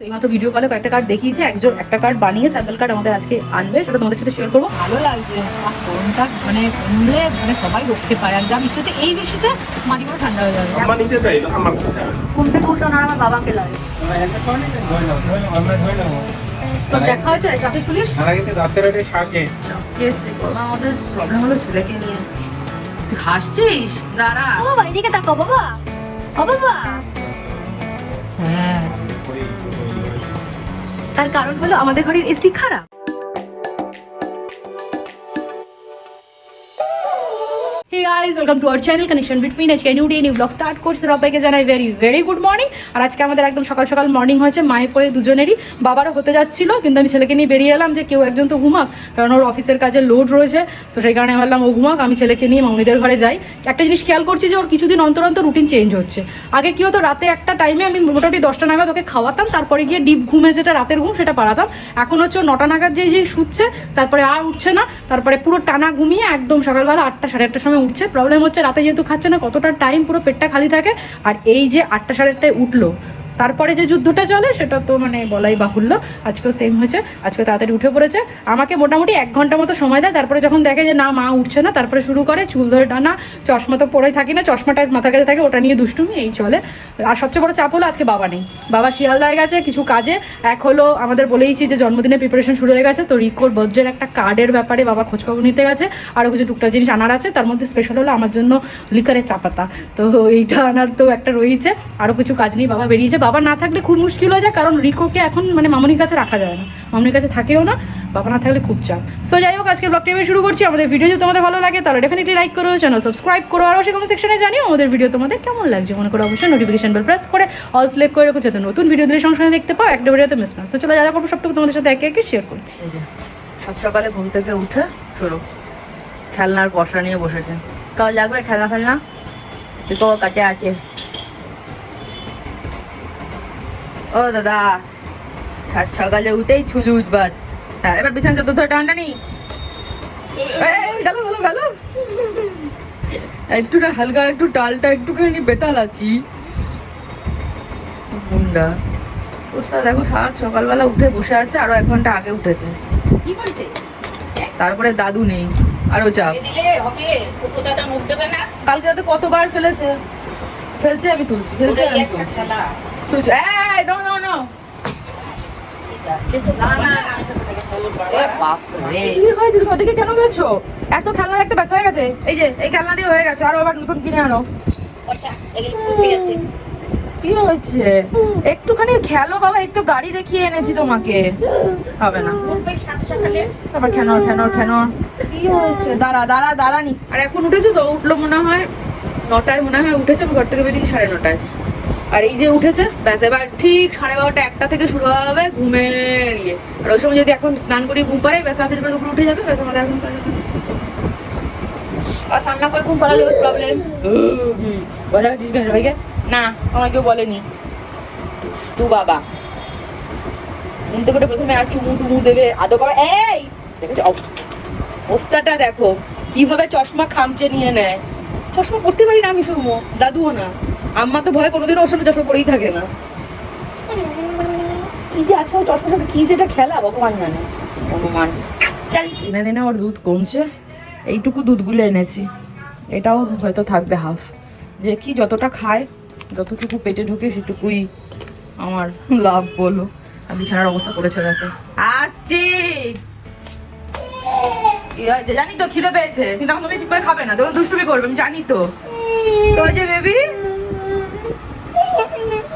এইমাত্র ভিডিও কলে কয়েকটা কার্ড দেখিয়েছে একজন একটা কার্ড বানিয়ে স্যাম্পল কার্ড আমাদের আজকে আনবে সেটা তোমাদের সাথে শেয়ার করব। ভালো লাগছে। গরমটা মানে কমলে মানে সবাই রক্ষে পায় আর যা বৃষ্টি হচ্ছে এই বৃষ্টিতে মাটি করে ঠান্ডা হয়ে যাবে। আম্মা নিতে করতে চাবে ঘুম থেকে উঠল না আমার বাবাকে লাগে। তো দেখা হয়েছে ট্রাফিক পুলিশ? আমাদের প্রবলেম হলো ছেলেকে নিয়ে। তুই হাসছিস? দাঁড়া। ও বাবা। বাবা। হ্যাঁ। তার কারণ হলো আমাদের ঘরের এসি খারাপ। Hey guys welcome to our channel connection between আজকে new day new blog start করছে সবাইকে জানাই ভেরি ভেরি গুড মর্নিং আর আজকে আমাদের একদম সকাল সকাল মর্নিং হয়েছে, মায়ে পয়ে দুজনেরই বাবারও হতে যাচ্ছিল, কিন্তু আমি ছেলেকে নিয়ে বেরিয়ে এলাম যে কেউ একজন তো ঘুমাক, কারণ ওর অফিসের কাজে লোড রয়েছে তো সেই কারণে ভাবলাম ও ঘুমাক, আমি ছেলেকে নিয়ে মামনিদের ঘরে যাই। একটা জিনিস খেয়াল করছি যে ওর কিছুদিন অন্তর অন্তর রুটিন চেঞ্জ হচ্ছে। আগে কি হতো, রাতে একটা টাইমে আমি মোটামুটি দশটা নাগাদ ওকে খাওয়াতাম, তারপরে গিয়ে ডিপ ঘুমে যেটা রাতের ঘুম সেটা পাড়াতাম। এখন হচ্ছে নটা নাগাদ যে যে শুচ্ছে, তারপরে আর উঠছে না, তারপরে পুরো টানা ঘুমিয়ে একদম সকালবেলা আটটা, সাড়ে আটটার সময় উঠছে প্রবলেম হচ্ছে রাতে যেহেতু খাচ্ছে না, কতটা টাইম পুরো পেটটা খালি থাকে। আর এই যে আটটা সাড়ে আটটায় উঠল তারপরে যে যুদ্ধটা চলে, সেটা তো মানে বলাই বাহুল্য। আজকেও সেম হয়েছে। আজকে তাড়াতাড়ি উঠে পড়েছে। আমাকে মোটামুটি এক ঘণ্টা মতো সময় দেয়। তারপরে যখন দেখে যে না, মা উঠছে না, তারপরে শুরু করে, চুল ধরে টানা, চশমা তো পরেই থাকি না, চশমাটা মাথার কাছে থাকে, ওটা নিয়ে দুষ্টুমি, এই চলে। আর সবচেয়ে বড় চাপ হলো, আজকে বাবা নেই। বাবা শিয়ালদায় গেছে, কিছু কাজে। এক হলো, আমাদের বলেইছি যে জন্মদিনের প্রিপারেশন শুরু হয়ে গেছে, তো রিকোর বার্থডের একটা কার্ডের ব্যাপারে বাবা খোঁজখবর নিতে গেছে। আরও কিছু টুকটাক জিনিস আনার আছে। তার মধ্যে স্পেশাল হলো, আমার জন্য লিকারের চাপাতা। তো এইটা আনার তো একটা রয়েছে আরও কিছু কাজ নিয়ে বাবা বেরিয়েছে। বাবা না থাকলে খুব মুশকিল হয়ে যায়, কারণ রিকোকে এখন মানে মামনির কাছে রাখা যায় না। মামনির কাছে থাকেও না, বাবা না থাকলে খুব চাপ। সো যাই হোক, আজকে ব্লগটি আমি শুরু করছি। আমাদের ভিডিও যদি তোমাদের ভালো লাগে, তাহলে ডেফিনেটলি লাইক করো চ্যানেল সাবস্ক্রাইব করো, আর অবশ্যই কমেন্ট সেকশনে জানিও আমাদের ভিডিও তোমাদের কেমন লাগছে। মনে করো অবশ্যই নোটিফিকেশন বেল প্রেস করে অল সিলেক্ট করে রেখো, যাতে নতুন ভিডিও দিলে সঙ্গে দেখতে পাও, একটা ভিডিওতে মিস না। সো চলো, যা করব, সবটুকু তোমাদের সাথে একে একে শেয়ার করছি। সকালে ঘুম থেকে উঠে চলো খেলনার পশা নিয়ে বসেছে। কাল লাগবে খেলনা ফেলনা দেখো কাছে আছে ও দাদা। সকালে উঠেই ছুলু হ্যাঁ এবার বিছানা চাদর ধরে টানটা নি গেল গেল গেল। একটু না হালকা একটু ডালটা একটুখানি বেতাল আছি। গুন্ডা ওস্তাদ দেখো সাত সকালবেলা উঠে বসে আছে আরও এক ঘণ্টা আগে উঠেছে। কি বলতে তারপরে দাদু নেই আরও চাপ। কালকে রাতে কতবার ফেলেছে? ফেলছে আমি তুলছি ফেলছে আমি তুলছি। তুলছি এই নো নো নো কেন গেছো? এত খেলনা রাখতে ব্যস্ত হয়ে গেছে? এই যে এই খেলনা দিয়ে হয়ে গেছে। আরও আবার নতুন কিনে আনো। কি হয়েছে? একটুখানি খেলো বাবা একটু গাড়ি দেখিয়ে এনেছি তোমাকে। হবে না। তারপর খেনোর খেনোর খেনোর। কি হয়েছে? দাঁড়া দাঁড়া দাঁড়া নি আর এখন উঠেছে তো? উঠল মনে হয়। নটায় মনে হয় উঠেছে আমি ঘর থেকে বেরিয়েছি সাড়ে নটায়। আর এই যে উঠেছে, ব্যাস, এবার ঠিক সাড়ে বারোটা একটা থেকে শুরু হবে ঘুমের ইয়ে আর ওই সময় যদি এখন স্নান করি ঘুম পাড়ে ব্যাস আপনি দুপুরে উঠে যাবে, ব্যাস আমাদের এখন আর সান্না করে ঘুম পাড়ালে প্রবলেম বলা হচ্ছিস কেন সবাইকে না আমাকে কেউ বলেনি। দুষ্টু বাবা। ঘুম থেকে প্রথমে আর চুমু টুমু দেবে আদো করো এই! দেখেছ? অব- অবস্থাটা দেখো। কীভাবে চশমা খামচে নিয়ে নেয়। চশমা পড়তে পারি না আমি, সৌম্য। দাদুও না। আম্মা তো ভয় কোনোদিনও ওর সামনে চশমা পরেই থাকে না। কি যে আছে ওর চশমার সাথে কি যেটা খেলা ভগবান জানে। ভগবান দিনে দিনে ওর দুধ কমছে এইটুকু দুধগুলো এনেছি। এটাও হয়তো থাকবে হাফ। যে কি যতটা খায় যতটুকু পেটে ঢুকে সেটুকুই আমার লাভ বলো। বিছানার অবস্থা করেছে দেখো। আসছি। জানি তো খিদে পেয়েছে কিন্তু এখন তুমি ঠিক করে খাবে না। তখন দুষ্টুমি করবে আমি জানি তো। তো ওই যে বেবি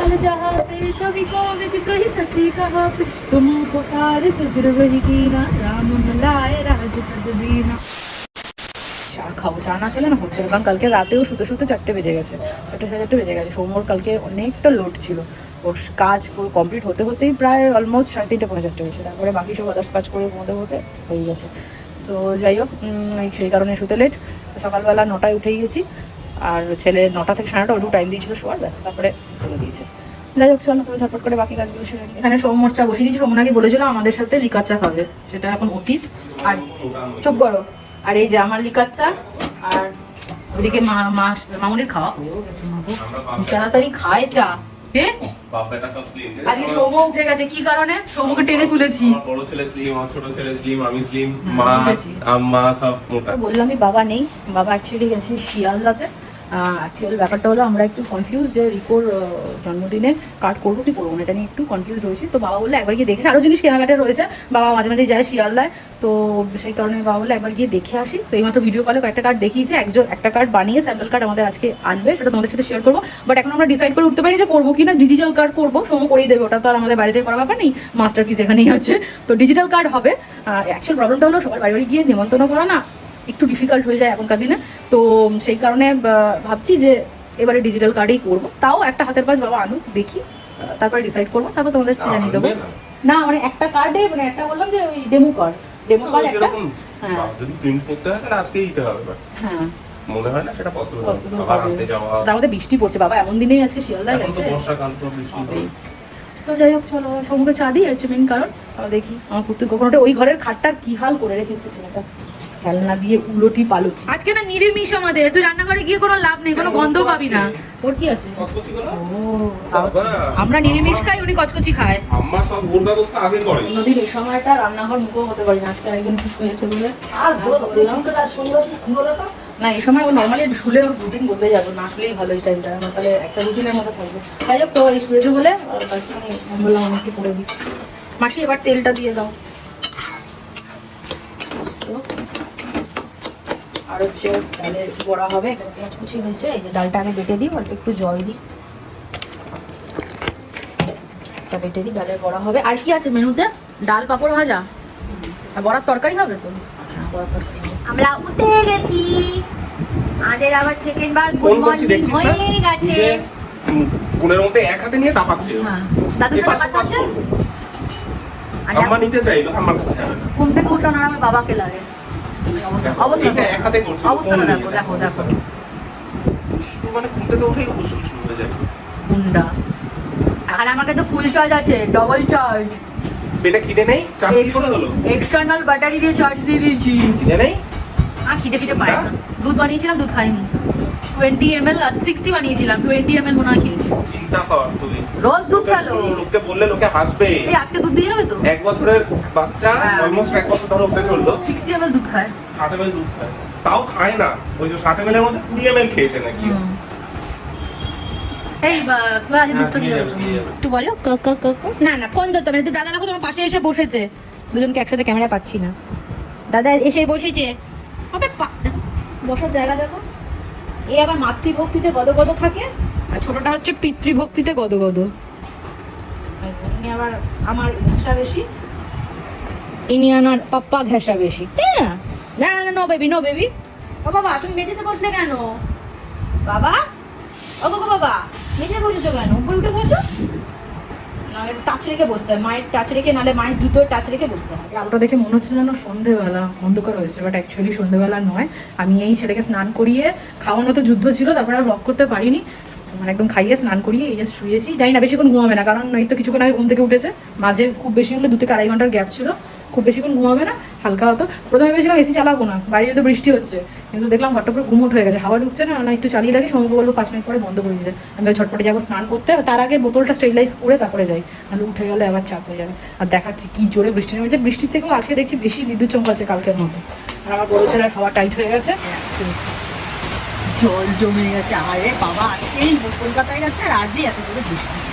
पाल जहाँ पे कवि कोविद कही सके कहा पे तुम पुकार सुग्र वही कीना राम मिलाए राजपद दीना চা খাবো চা না খেলে না হচ্ছে না কারণ কালকে রাতেও শুতে শুতে চারটে বেজে গেছে চারটে সাড়ে চারটে বেজে গেছে সৌম্যর কালকে অনেকটা লোড ছিল ওর কাজ কমপ্লিট হতে হতেই প্রায় অলমোস্ট সাড়ে তিনটে পৌনে চারটে হয়েছে তারপরে বাকি সব আদার্স কাজ করে মধ্যে মধ্যে হয়ে গেছে সো যাই হোক উম, এই সেই কারণে শুতে লেট সকালবেলা নটায় উঠেই গেছি আর ছেলে নটা থেকে সাড়ে নটা টাইম দিয়েছিল শোয়ার ব্যাস তারপরে চলে দিয়েছে যাই হোক চলো ঝটপট করে বাকি কাজগুলো সেরে নিই। এখানে সোম মোর্চা বসিয়ে দিয়েছি সোমনাকে বলেছিল আমাদের সাথে লিকার চা খাবে সেটা এখন অতীত। আর চুপ করো। আর এই যে আমার লিকার চা আর ওদিকে মা মা মামুনির খাওয়া হয়েও গেছে তাড়াতাড়ি খায় চা। আজকে সৌম উঠে গেছে কি কারণে? সৌমকে টেনে তুলেছি। বড় ছেলে স্লিম আমার ছোট ছেলে স্লিম আমি স্লিম মা বুঝেছি। সব মোটা। তো বললাম বাবা নেই। বাবা অ্যাকচুয়ালি গেছে শিয়ালদাতে। অ্যাকচুয়ালি ব্যাপারটা হলো আমরা একটু কনফিউজ যে রিকোর জন্মদিনে কার্ড করব কি করব না, এটা নিয়ে একটু কনফিউজ রয়েছি। তো বাবা বললে একবার গিয়ে দেখে আরও জিনিস কেনাকাটা রয়েছে। বাবা মাঝে মাঝে যায় শিয়ালদায়। তো সেই কারণে বাবা বললে একবার গিয়ে দেখে আসি। তো এইমাত্র ভিডিও কলে কয়েকটা কার্ড দেখিয়েছে। একজন একটা কার্ড বানিয়ে স্যাম্পল কার্ড আমাদের আজকে আনবে, সেটা তোমাদের সাথে শেয়ার করব। বাট এখন আমরা ডিসাইড করে উঠতে পারি যে করব কি না। ডিজিটাল কার্ড করব সময় করেই দেবে। ওটা তো আর আমাদের বাড়িতে করা ব্যাপার নেই। মাস্টার পিস এখানেই আছে। তো ডিজিটাল কার্ড হবে। অ্যাকচুয়াল প্রবলেমটা হলো সবার বাড়ি বাড়ি গিয়ে নিমন্ত্রণ করা না। একটু ডিফিকাল্ট হয়ে যায় এখনকার দিনে। তো সেই কারণে ভাবছি যে এবারে ডিজিটাল কার্ডেই করব। তাও একটা হাতের পাশ বাবা আনুক দেখি তারপরে ডিসাইড করব তারপর তোমাদের জানিয়ে দেবো। না। মানে একটা কার্ডে মানে একটা বললাম যে ওই ডেমো কার্ড ডেমো কার্ড একটা হ্যাঁ। যদি প্রিন্ট করতে হয় তাহলে আজকেই দিতে হবে হ্যাঁ। মনে হয় না সেটা পসিবল পসিবল আবার আনতে যাওয়া। তার বৃষ্টি পড়ছে বাবা এমন দিনেই এখন তো গেছে। বর্ষাকাল তো বৃষ্টি হবেই। যাই হোক চলো সমুখে চা দিই হচ্ছে মেন কারণ। দেখি আমার কখন ওই ঘরের খাটটার কি হাল করে রেখেছে ছেলেটা। খেলনা দিয়ে উলটি পালটি আজকে না নিরামিষ আমাদের তুই রান্নাঘরে গিয়ে কোনো লাভ নেই কোনো গন্ধ পাবি না। ওর কি আছে। আমরা নিরামিষ খাই উনি কচকচি খায়। আম্মা সব ওর ব্যবস্থা আগে করে। নদীর এই সময়টা রান্নাঘর মুখও হতে পারি না আজকে একদিন একটু শুয়েছে বলে। আর বললাম তো তার সুন্দর সুন্দর না এই সময় ও নর্মালি শুলে ওর রুটিন বদলে যাবে না শুলেই ভালো এই টাইমটা আমার তাহলে একটা রুটিনের মধ্যে থাকবে। যাই হোক তো এই শুয়েছে বলে বললাম আমি একটু করে দিই। মাটি এবার তেলটা দিয়ে দাও। আর হচ্ছে ডালের বড়া হবে এখানে পেঁয়াজ কুচি হয়েছে এই যে ডালটা আগে বেটে দিই অল্প একটু জল দিই। বেটে দিই ডালের বড়া হবে। আর কি আছে মেনুতে? ডাল পাঁপড় ভাজা? আর বড়ার তরকারি হবে তো। আমরা উঠে গেছি। আমাদের আবার সেকেন্ড বার গুড মর্নিং হয়ে গেছে। ফোনের মধ্যে এক হাতে নিয়ে। হ্যাঁ। এপাশ সাথে পাঠাচ্ছে আম্মা নিতে চাইলো আমার কাছে যাবে না। ঘুম থেকে উঠল না আমার বাবাকে লাগে। অবস্থাটা দেখো দেখো দেখো। দুষ্টু মানে ঘুম থেকে উঠেই দুষ্টু দুষ্টু হয়ে যায়। গুন্ডা। আর আমার কাছে ফুল চার্জ আছে ডবল চার্জ পেটে খিদে নেই? চার্জ করে হলো? এক্সটার্নাল ব্যাটারি দিয়ে চার্জ দিয়ে দিয়েছি। খিদে নেই? আর খিদে খিদে পায় না। দুধ বানিয়েছিলাম দুধ খাইনি। টোয়েন্টি এম এল সিক্সটি বানিয়েছিলাম টোয়েন্টি এম এল মনে হয় খেয়েছি। চিন্তা কর তুই রোজ দুধ খেলো। লোককে বললে লোকে হাসবে। এই আজকে দুধ দিয়ে যাবে তো? এক বছরের বাচ্চা হ্যাঁ। অলমোস্ট এক বছর ধরে উঠতে চলল। সিক্সটি এম এল দুধ খায়। ষাট এম দুধ খায়। তাও খায় না। ওই যে ষাট এম এর মধ্যে কুড়ি এম খেয়েছে নাকি? এই। একটু বলো ক ক ক। না না ফোন ধরতে দাদা দেখো তোমার পাশে এসে বসেছে। দুজনকে একসাথে ক্যামেরা পাচ্ছি না। দাদা এসে বসেছে। হবে পা- বসার জায়গা দেখো। এই আবার মাতৃভক্তিতে গদ গদ থাকে? আর ছোটটা হচ্ছে পিতৃভক্তিতে গদগদ। গদ ইনি আবার আমার ঘেঁষা বেশি। ইনি আমার পাপ্পা ঘেঁষা বেশি। তাই না? না না না নো বেবি নো বেবি ও বাবা তুমি মেঝেতে বসলে কেন? বাবা? ও গো বাবা মেঝে বসেছো কেন? উপরে উঠে বসো। নাহলে টাচ রেখে বসতে হয়। মায়ের টাচ রেখে, নাহলে মায়ের টাচ রেখে বসতে হয়। দেখে মনে হচ্ছে যেন সন্ধেবেলা, অন্ধকার হয়েছে বাট অ্যাকচুয়ালি সন্ধেবেলা নয়। আমি এই ছেলেকে স্নান করিয়ে খাওয়ানো তো যুদ্ধ ছিল, তারপরে আর করতে পারিনি। মানে একদম খাইয়ে স্নান করিয়ে এই যে শুয়েছি। না, বেশিক্ষণ ঘুমাবে না, কারণ তো কিছুক্ষণ আগে ঘুম থেকে উঠেছে। মাঝে খুব বেশি হলে দু থেকে আড়াই ঘণ্টার গ্যাপ ছিল। খুব বেশিক্ষণ ঘুমাবে না, হালকা হতো। প্রথমে ভেবেছিলাম এসি চালাবো না বাইরে তো বৃষ্টি হচ্ছে। কিন্তু দেখলাম ঘরটা পুরো ঘুমট হয়ে গেছে, হাওয়া ঢুকছে না না একটু চালিয়ে রাখি, সময় বলব পাঁচ মিনিট পরে বন্ধ করে দিতে। আমি ভাই ঝটপটে যাব স্নান করতে তার আগে বোতলটা স্টেরিলাইজ করে তারপরে যাই। নাহলে উঠে গেলে আবার চাপ হয়ে যাবে। আর দেখাচ্ছি কি জোরে বৃষ্টি নেমেছে। বৃষ্টির থেকেও আজকে দেখছি বেশি বিদ্যুৎ চমকাচ্ছে কালকের মতো। আর আমার বড় ছেলের হাওয়া টাইট হয়ে গেছে। জল জমে গেছে, আরে বাবা, আজকেই কলকাতায় গেছে আর আজই এত বৃষ্টি।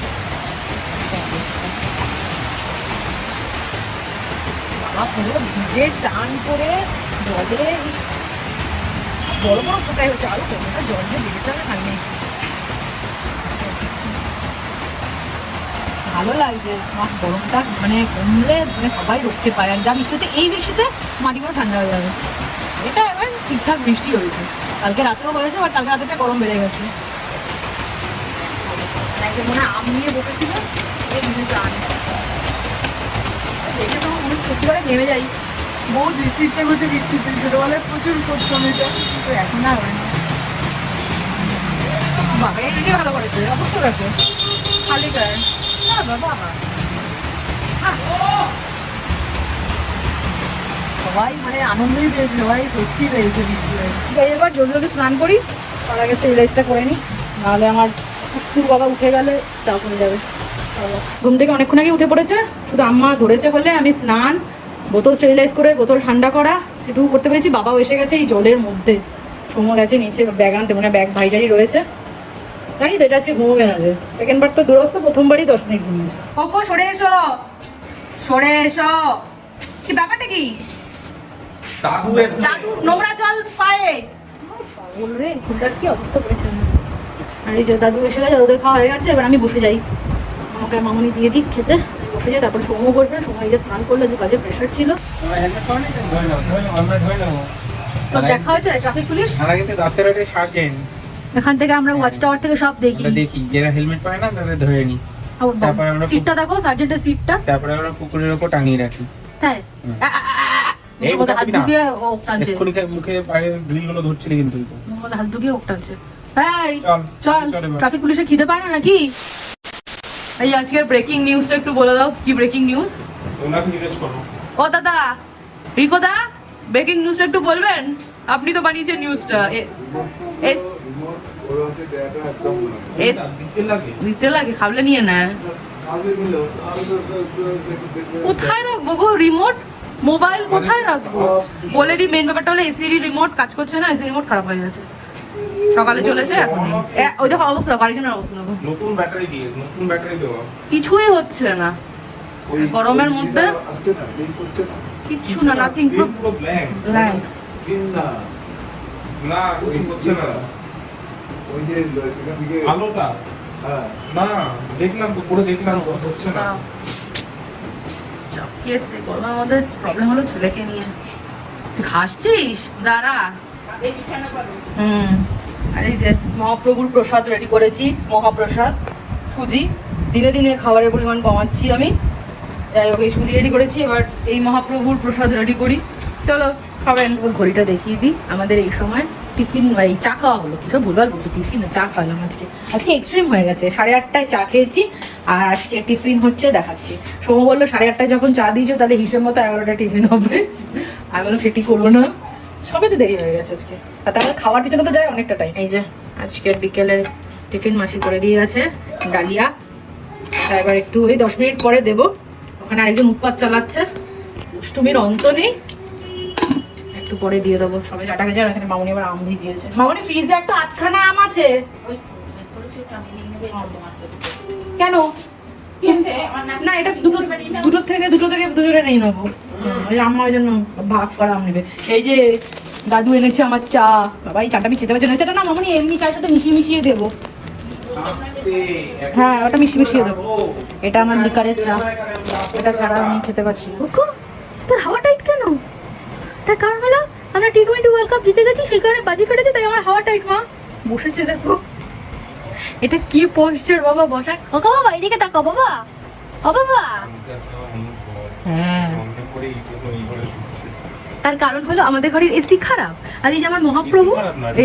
বাবা ভিজে চান করে জলে বড় বড় ফোটাই হচ্ছে। আরও কতটা জল যে বেড়েছে আমি খাই নিয়েছি ভালো লাগছে। আমার গরমটা মানে কমলে মানে সবাই রক্ষে পায়। আর যা বৃষ্টি হচ্ছে, এই বৃষ্টিতে মাটিগুলো ঠান্ডা হয়ে যাবে। এটা এবার ঠিকঠাক বৃষ্টি হয়েছে। কালকে রাতেও হয়েছে আর কালকে রাতে গরম বেড়ে গেছে। মনে হয় আম নিয়ে বসেছিল, এই বুঝে চান দেখে তো আমার মনে হচ্ছে সত্যি করে নেমে যাই। বহুত বৃষ্টি ইচ্ছে করছে বৃষ্টি ছোটবেলায় প্রচুর করতাম এটা কিন্তু এখন আর হয় না। বাবা এটাকে ভালো করেছে। অবস্থা দেখো। খালি গায়ে। বাবা বাবা। সবাই মানে আনন্দই পেয়েছে, সবাই স্বস্তি পেয়েছে হয়ে। এবার জলদি জলদি স্নান করি। তার আগে সেই রাইসটা করে নিই। নাহলে আমার কুকুর বাবা উঠে গেলে চাপ হয়ে যাবে। ঘুম থেকে অনেকক্ষণ আগে উঠে পড়েছে। শুধু আম্মা ধরেছে বলে আমি স্নান বোতল স্টেরিলাইজ করে বোতল ঠান্ডা করা সেটুকু করতে পেরেছি। বাবাও এসে গেছে এই জলের মধ্যে। সময় গেছে নিচে ব্যাগ আনতে মানে ব্যাগ ভাইটারই রয়েছে। জানি তো এটা আজকে ঘুমোবে না যে। সেকেন্ড বার তো দূরস্থ প্রথমবারই দশ মিনিট ঘুমিয়েছে। কোকো সরে এসো! সরে এসো! কি ব্যাপারটা কি? দাদু নোংরা জল পায়ে। পাগল রে চুলটার কি অবস্থা করেছে আর এই যে দাদু এসে গেছে দাদুদের খাওয়া হয়ে গেছে এবার আমি বসে যাই। আমাকে মামনি দিয়ে দিক খেতে। বসে যাই তারপর সৌম্য বসবে। সৌম্য এই যে স্নান করলে যে কাজে প্রেশার ছিল। তো দেখা হয়েছে ট্রাফিক পুলিশ এখান থেকে আমরা ওয়াচ টাওয়ার থেকে সব দেখি। দেখি যারা হেলমেট পায় না তাদের ধরে নি। তারপরে আমরা সিটটা দেখো সার্জেন্টের সিটটা তারপরে আমরা ওপর টাঙিয়ে রাখি। তাই? হাত ঢুকিয়ে টানছে। মুখে বাইরে গ্রিলগুলো ধরছিলি কিন্তু। হাত ঢুকিয়ে ওক টানছে। চল ট্রাফিক পুলিশে খিদে পায় না নাকি? এই আজকের ব্রেকিং নিউজটা একটু বলে দাও কি ব্রেকিং নিউজ ওনাকে জিজ্ঞেস করো। ও দাদা রিকো দা ব্রেকিং নিউজটা একটু বলবেন? আপনি তো বানিয়েছেন নিউজটা এস এস দিতে লাগে খাবলে নিয়ে না। কোথায় রাখব গো? রিমোট মোবাইল কোথায় রাখব? বলে দিই মেন ব্যাপারটা হলো এসির রিমোট কাজ করছে না এসি রিমোট খারাপ হয়ে গেছে। সকালে চলেছে? এখন ওই দেখো অবস্থা অবস্থা নতুন ব্যাটারি দিয়ে নতুন ব্যাটারি দেওয়া। কিছুই হচ্ছে না। গরমের মধ্যে কিচ্ছু না নাথিং পুরো ব্ল্যাঙ্ক ব্ল্যাঙ্ক না কিছু হচ্ছে না। আলোটা। না দেখলাম তো পুরো দেখলাম তো হচ্ছে না। কেসে গরমের মধ্যে প্রবলেম হলো ছেলেকে নিয়ে। তুই হাসছিস দাঁড়া। হুম। আর এই যে মহাপ্রভুর প্রসাদ রেডি করেছি, মহাপ্রসাদ, সুজি। দিনে দিনে খাবারের পরিমাণ কমাচ্ছি আমি। যাই হোক, এই সুজি রেডি করেছি, এবার এই মহাপ্রভুর প্রসাদ রেডি করি। চলো খাবেন ঘড়িটা দেখিয়ে দিই। আমাদের এই সময় টিফিন এই চা খাওয়া হলো কিসব ভুলভাল বলছি, টিফিন চা খাওয়ালাম আজকে। আজকে এক্সট্রিম হয়ে গেছে, সাড়ে আটটায় চা খেয়েছি, আর আজকে টিফিন হচ্ছে দেখাচ্ছি। সোম বলল সাড়ে আটটায় যখন চা দিয়েছ, তাহলে হিসেব মতো এগারোটা টিফিন হবে। আমি বললাম, সেটি করব না। সবে তো দেরি হয়ে গেছে আজকে। আর তাহলে খাওয়ার পিছনে তো যায় অনেকটা টাইম এই যে আজকের বিকেলের টিফিন মাসি করে দিয়ে গেছে ডালিয়া। এবার একটু এই দশ মিনিট পরে দেবো। ওখানে আরেকজন উৎপাত চালাচ্ছে। দুষ্টুমির অন্ত নেই। একটু পরে দিয়ে দেবো। সবাই চাটা গেছে আর এখানে মামনি আবার আম ভিজিয়েছে। মামনি ফ্রিজে একটা আটখানা আম আছে? কেন? না এটা দুটো দুটো থেকে দুটো থেকে দুজনে নিয়ে নেব। ওই আম্মা ওই জন্য ভাগ করা আম নেবে। এই যে দাদু এনেছে আমার চা। বাবা এই চাটা আমি খেতে পারছি না। চাটা না মামনি এমনি চায়ের সাথে মিশিয়ে মিশিয়ে দেবো। হ্যাঁ ওটা মিশিয়ে মিশিয়ে দেবো। এটা আমার লিকারের চা। এটা ছাড়া আমি খেতে পারছি ওকো তোর হাওয়া টাইট কেন? তার কারণ হলো আমরা টি টোয়েন্টি ওয়ার্ল্ড কাপ জিতে গেছি সেই কারণে বাজি ফেটেছে তাই আমার হাওয়া টাইট মা। বসেছে দেখো। এটা কি পোস্টার বাবা বসা। ওকে বাবা এদিকে তাকাও বাবা। ও বাবা। হ্যাঁ। তার কারণ হলো আমাদের ঘরের এসি খারাপ। আর এই যে আমার মহাপ্রভু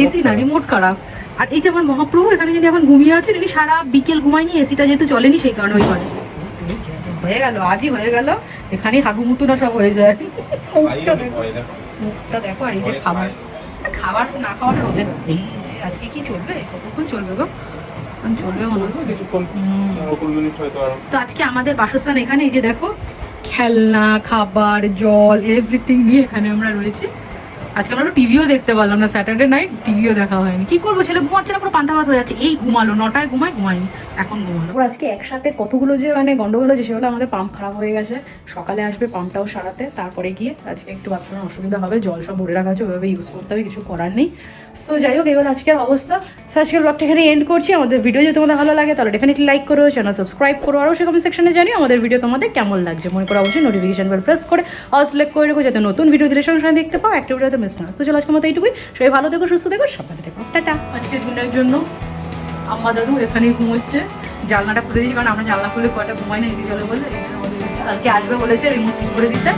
এসি না রিমোট খারাপ। আর এই যে আমার মহাপ্রভু এখানে যদি এখন ঘুমিয়ে আছেন উনি সারা বিকেল ঘুমায়নি এসিটা যেহেতু চলেনি সেই কারণে ওই ঘরে। হয়ে গেল আজই হয়ে গেল। এখানে হাগুমুতুনা সব হয়ে যায়। মুখটা দেখো। আর এই যে খাবার। খাবার না খাওয়াটা আজকে কি চলবে? কতক্ষণ চলবে গো? চলবে মনে আরও। তো আজকে আমাদের বাসস্থান এখানে এই যে দেখো খেলনা, খাবার, জল এভরিথিং নিয়ে এখানে আমরা রয়েছি। আজকে আমরা টিভিও দেখতে পারলাম না স্যাটারডে নাইট টিভিও দেখা হয়নি। কি করব? ছেলে ঘুমাচ্ছে না, পুরো পান্তা ভাত হয়ে যাচ্ছে। এই ঘুমালো, নটায় ঘুমায়, ঘুমায়নি। এখন ওর আজকে একসাথে কতগুলো যে মানে গন্ডগোল হয়েছে সেগুলো আমাদের পাম্প খারাপ হয়ে গেছে। সকালে আসবে পাম্পটাও সারাতে তারপরে গিয়ে আজকে একটু বাথরুমে অসুবিধা হবে জল সব ভরে রাখা আছে ওইভাবে ইউজ করতে হবে কিছু করার নেই। সো যাই হোক এবার আজকের অবস্থা। সো আজকের ব্লগটা এখানে এন্ড করছি। আমাদের ভিডিও যদি তোমাদের ভালো লাগে তাহলে ডেফিনেটলি লাইক করো চ্যানেল সাবস্ক্রাইব করো আরও সে কমেন্ট সেকশনে জানিও আমাদের ভিডিও তোমাদের কেমন লাগছে। মনে করো অবশ্যই নোটিফিকেশন বেল প্রেস করে অল সিলেক্ট করে রেখো যাতে নতুন ভিডিও দিলে সঙ্গে সঙ্গে দেখতে পাও একটা ভিডিওতে মিস না তো চলো আজকের মতো এইটুকুই। সবাই ভালো থেকো সুস্থ থেকো সাবধানে থেকো। টাটা। আজকের দিনের জন্য আম্মা দাদু এখানেই ঘুমোচ্ছে। জানলাটা খুলে দিয়েছি, কারণ আমরা জানলা খুলে কটা ঘুমাই না এসে চলে বলে। কালকে আসবে বলেছে, রিমোট ঠিক করে দিতে।